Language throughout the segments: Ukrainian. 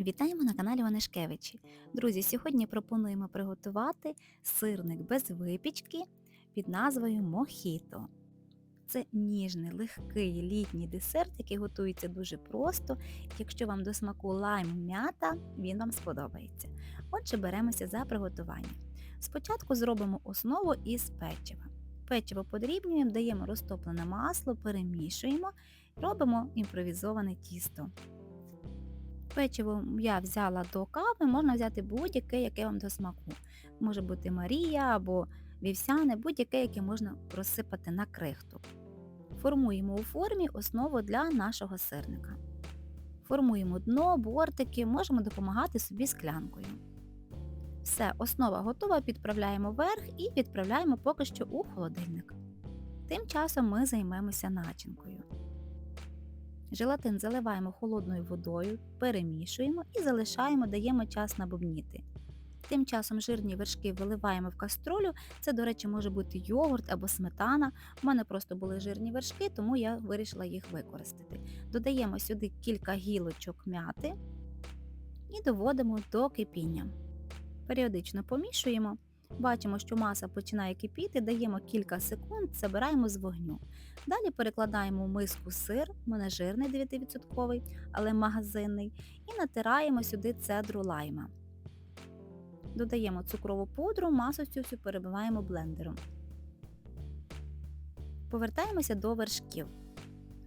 Вітаємо на каналі Онишкевичі. Друзі, сьогодні пропонуємо приготувати сирник без випічки під назвою Мохіто. Це ніжний, легкий літній десерт, який готується дуже просто. Якщо вам до смаку лайм м'ята, він вам сподобається. Отже, беремося за приготування. Спочатку зробимо основу із печива. Печиво подрібнюємо, даємо розтоплене масло, перемішуємо, робимо імпровізоване тісто. Печиво я взяла до кави, можна взяти будь-яке, яке вам до смаку. Може бути Марія або вівсяне, будь-яке, яке можна розсипати на крихту. Формуємо у формі основу для нашого сирника. Формуємо дно, бортики, можемо допомагати собі склянкою. Все, основа готова, підправляємо верх і відправляємо поки що у холодильник. Тим часом ми займемося начинкою. Желатин заливаємо холодною водою, перемішуємо і залишаємо, даємо час набубніти. Тим часом жирні вершки виливаємо в каструлю, це, до речі, може бути йогурт або сметана. У мене просто були жирні вершки, тому я вирішила їх використати. Додаємо сюди кілька гілочок м'яти і доводимо до кипіння. Періодично помішуємо. Бачимо, що маса починає кипіти, даємо кілька секунд, забираємо з вогню. Далі перекладаємо в миску сир, у мене жирний 9%, але магазинний, і натираємо сюди цедру лайма. Додаємо цукрову пудру, масу цю всю перебиваємо блендером. Повертаємося до вершків.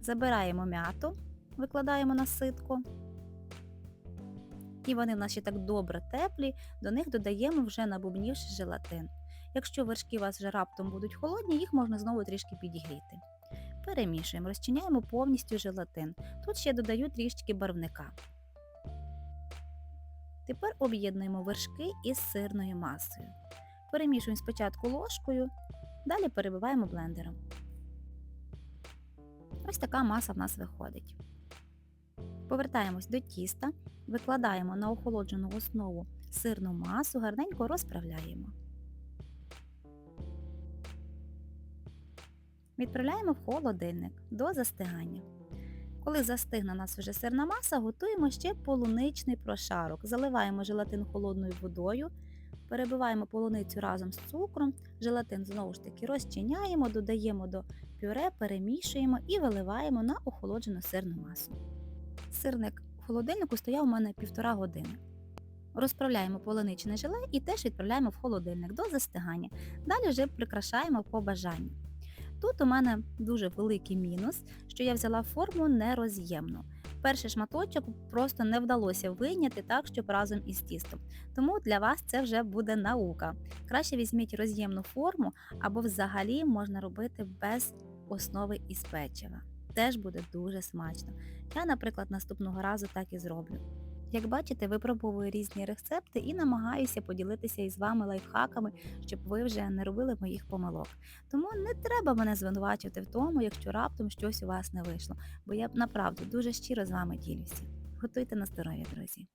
Забираємо м'яту, викладаємо на ситку. І вони в нас ще так добре теплі, до них додаємо вже набубнівши желатин. Якщо вершки у вас вже раптом будуть холодні, їх можна знову трішки підігріти. Перемішуємо, розчиняємо повністю желатин. Тут ще додаю трішки барвника. Тепер об'єднуємо вершки із сирною масою. Перемішуємо спочатку ложкою, далі перебиваємо блендером. Ось така маса в нас виходить. Повертаємось до тіста, викладаємо на охолоджену основу сирну масу, гарненько розправляємо. Відправляємо в холодильник до застигання. Коли застигне нас вже сирна маса, готуємо ще полуничний прошарок. Заливаємо желатин холодною водою, перебиваємо полуницю разом з цукром, желатин знову ж таки розчиняємо, додаємо до пюре, перемішуємо і виливаємо на охолоджену сирну масу. Сирник в холодильнику стояв у мене півтора години. Розправляємо полуничне желе і теж відправляємо в холодильник до застигання. Далі вже прикрашаємо по бажанню. Тут у мене дуже великий мінус, що я взяла форму нероз'ємну. Перший шматочок просто не вдалося вийняти так, щоб разом із тістом. Тому для вас це вже буде наука. Краще візьміть роз'ємну форму або взагалі можна робити без основи із печива. Теж буде дуже смачно. Я, наприклад, наступного разу так і зроблю. Як бачите, випробовую різні рецепти і намагаюся поділитися із вами лайфхаками, щоб ви вже не робили моїх помилок. Тому не треба мене звинувачувати в тому, якщо раптом щось у вас не вийшло, бо я направду дуже щиро з вами ділюся. Готуйте на здоров'я, друзі!